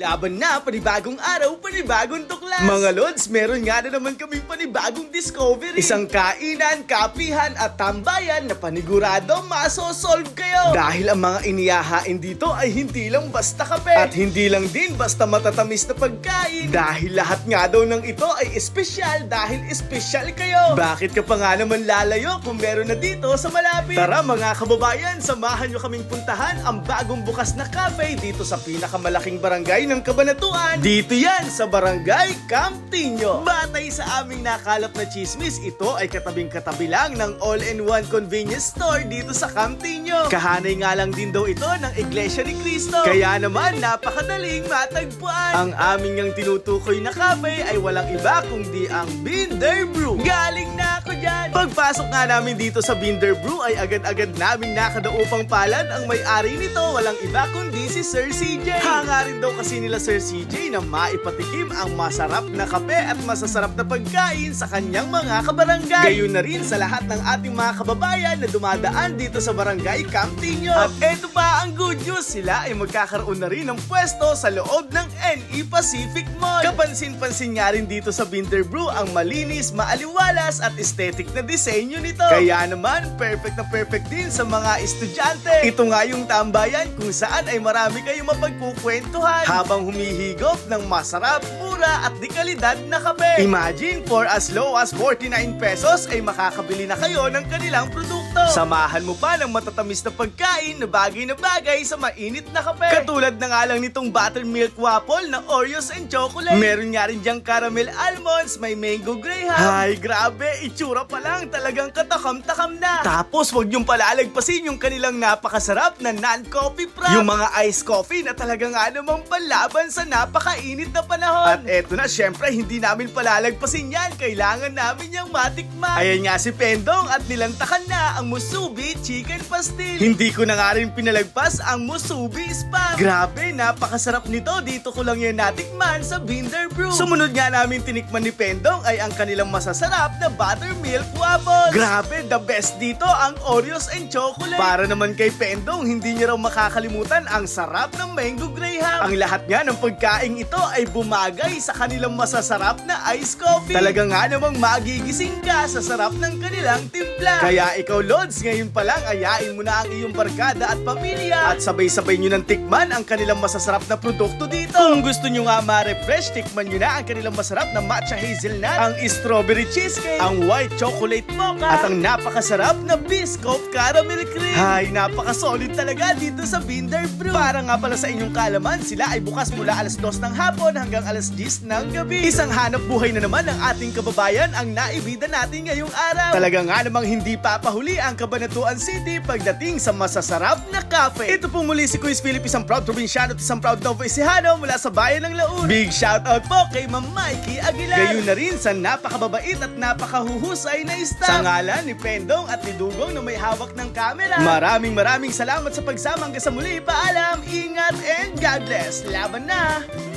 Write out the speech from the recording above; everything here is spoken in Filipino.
Laban na, panibagong araw, panibagong tuklas! Mga Lods, meron nga na naman kaming panibagong discovery. Isang kainan, kapihan at tambayan na panigurado masosolve kayo. Dahil ang mga iniyahain dito ay hindi lang basta kape. At hindi lang din basta matatamis na pagkain. Dahil lahat nga daw ng ito ay espesyal dahil espesyal kayo. Bakit ka pa nga naman lalayo kung meron na dito sa malapit? Tara mga kababayan, samahan nyo kaming puntahan ang bagong bukas na cafe dito sa pinakamalaking barangay ng Kabanatuan. Dito yan sa barangay Camptinho. Batay sa aming nakalap na chismis, ito ay katabing katabi lang ng all-in-one convenience store dito sa Camptinho. Kahanay nga lang din daw ito ng Iglesia ni Cristo. Kaya naman napakadaling matagpuan. Ang aming yung tinutukoy na cafe ay walang iba kundi ang Binder Brew. Galing na dyan! Pagpasok nga namin dito sa Binder Brew ay agad-agad naming nakadaupang palad ang may-ari nito walang iba kundi si Sir CJ. Hanga rin daw kasi nila Sir CJ na maipatikim ang masarap na kape at masasarap na pagkain sa kanyang mga kabarangay. Gayon na rin sa lahat ng ating mga kababayan na dumadaan dito sa barangay Camptinho. At eto pa ang good news, sila ay magkakaroon na rin ng pwesto sa loob ng NE Pacific Mall. Kapansin-pansin nga rin dito sa Binder Brew ang malinis, maaliwalas at aesthetic na disenyo nito. Kaya naman, perfect na perfect din sa mga estudyante. Ito nga yung tambayan kung saan ay marami kayong mapagkukwentuhan habang humihigop ng masarap, mura at dekalidad na kape. Imagine, for as low as 49 pesos ay makakabili na kayo ng kanilang produkto. Samahan mo pa ng matatamis na pagkain na bagay na bagay sa mainit na kape. Katulad na nga lang nitong buttermilk waffle na Oreos and chocolate. Meron nga rin diyang caramel almonds, may mango graham. Ay, grabe, itsura pa lang talagang katakam-takam na. Tapos, wag niyong palalagpasin yung kanilang napakasarap na non-coffee frap. Yung mga iced coffee na talaga nga namang panlaban sa napakainit na panahon. At eto na, syempre, hindi namin palalagpasin yan. Kailangan namin yung matikman. Ayan nga si Pendong at nilantakan na ang musubi chicken pastil. Hindi ko na nga rin pinalagpas ang musubi spam. Grabe, napakasarap nito. Dito ko lang yan natikman sa Binder Brew. Sumunod nga namin tinikman ni Pendong ay ang kanilang masasarap na buttermilk waffles. Grabe, the best dito ang Oreos and chocolate. Para naman kay Pendong, hindi niya raw makakalimutan ang sarap ng mango graham. Ang lahat nga ng pagkain ito ay bumagay sa kanilang masasarap na iced coffee. Talaga nga namang magigising ka sa sarap ng kanilang timpla. Kaya ikaw, Lods, ngayon pa lang ayain mo na ang iyong barkada at pamilya. At sabay-sabay nyo ng tikman ang kanilang masasarap na produkto dito. Kung gusto nyo nga ma-refresh, tikman nyo na ang kanilang masarap na matcha hazelnut, ang strawberry cheesecake, ang white chocolate mocha, at ang napakasarap na biscuit caramel cream. Ay, napaka-solid talaga dito sa Binder Brew. Para nga pala sa inyong kalaman, sila ay bukas mula alas 2 ng hapon hanggang alas 10 ng gabi. Isang hanap buhay na naman ng ating kababayan ang naibida natin ngayong araw. Talaga nga namang hindi papahuli ang Cabanatuan City pagdating sa masasarap na cafe. Ito po muli si Quiz Philip, isang proud probinsyano at isang proud Novo Ecijano mula sa bayan ng Laun. Big shout out po kay Ma'am Mikey Aguilar. Gayon na rin sa napakababait at napakahuhusay na staff. Sa ngalan ni Pendong at ni Dugong na may hawak ng camera. Maraming maraming salamat sa pagsama hanggang sa muli. Paalam, ingat, and God bless. Laban na!